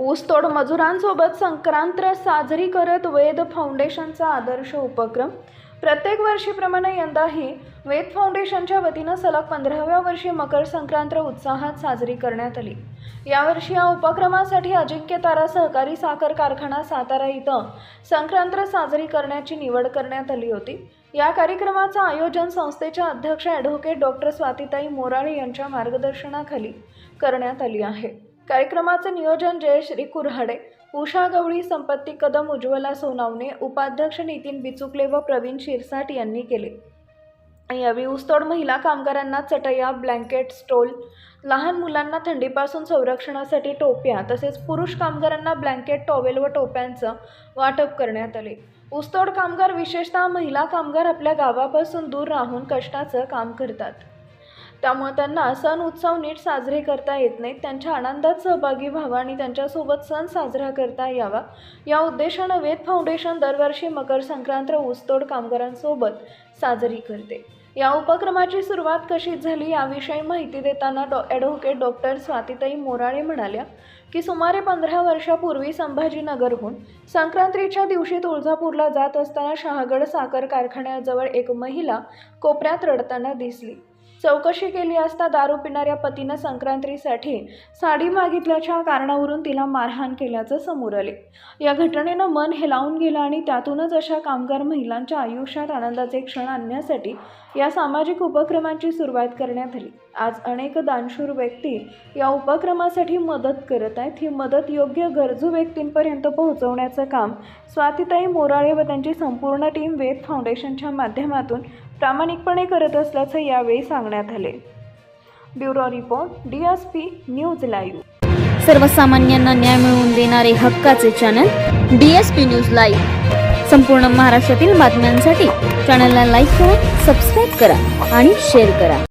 ऊसतोड मजुरांसोबत संक्रांत साजरी करत वेद फाउंडेशनचा आदर्श उपक्रम. प्रत्येक वर्षीप्रमाणे यंदाही वेद फाउंडेशनच्या वतीनं सलग पंधराव्या वर्षी मकर संक्रांत उत्साहात साजरी करण्यात आली. यावर्षी या उपक्रमासाठी अजिंक्य तारा सहकारी साखर कारखाना सातारा इथं संक्रांत साजरी करण्याची निवड करण्यात आली होती. या कार्यक्रमाचं आयोजन संस्थेच्या अध्यक्ष ॲडव्होकेट डॉक्टर स्वातीताई मोराळे यांच्या मार्गदर्शनाखाली करण्यात आली आहे. कार्यक्रमाचं नियोजन जयश्री कुऱ्हाडे. उषा गवळी संपत्ती कदम उज्ज्वला सोनावणे उपाध्यक्ष नितीन बिचुकले व प्रवीण शिरसाट यांनी केले. यावेळी ऊसतोड महिला कामगारांना चटया ब्लँकेट स्टोल लहान मुलांना थंडीपासून संरक्षणासाठी टोप्या तसेच पुरुष कामगारांना ब्लँकेट टॉवेल व टोप्यांचं वाटप करण्यात आले. ऊसतोड कामगार विशेषतः महिला कामगार आपल्या गावापासून दूर राहून कष्टाचं काम करतात. त्यामुळे त्यांना सण उत्सव नीट साजरे करता येत नाहीत. त्यांच्या आनंदात सहभागी व्हावा आणि त्यांच्यासोबत सण साजरा करता यावा. या उद्देशानं वेद फाउंडेशन दरवर्षी मकर संक्रांत ऊसतोड कामगारांसोबत साजरी करते. या उपक्रमाची सुरुवात कशी झाली याविषयी माहिती देताना डॉ ॲडव्होकेट डॉक्टर स्वातीताई मोराळे म्हणाल्या की सुमारे पंधरा वर्षापूर्वी संभाजीनगरहून संक्रांतीच्या दिवशी तुळजापूरला जात असताना शहागड साखर कारखान्याजवळ एक महिला कोपऱ्यात रडताना दिसली. चौकशी केली असता दारू पिणाऱ्या पतीनं संक्रांतीसाठी साडी मागितल्याच्या कारणावरून तिला मारहाण केल्याचं समोर आले. या घटनेनं मन हेलावून गेलं आणि त्यातूनच अशा कामगार महिलांच्या आयुष्यात आनंदाचे क्षण आणण्यासाठी या सामाजिक उपक्रमांची सुरुवात करण्यात आली. आज अनेक दानशूर व्यक्ती या उपक्रमासाठी मदत करत आहेत. ही मदत योग्य गरजू व्यक्तींपर्यंत पोहोचवण्याचं काम स्वातीताई मोराळे व त्यांची संपूर्ण टीम वेद फाउंडेशनच्या माध्यमातून प्रामाणिकपणे करत असल्याचं यावेळी सांगण्यात आले. Bureau report D S P news live. सर्वसामान्यांना न्याय मिळवून देणारे हक्काचे channel D S P news live. संपूर्ण महाराष्ट्रातील बातम्यांसाठी चॅनलला लाईक करा सबस्क्राईब करा आणि शेअर करा.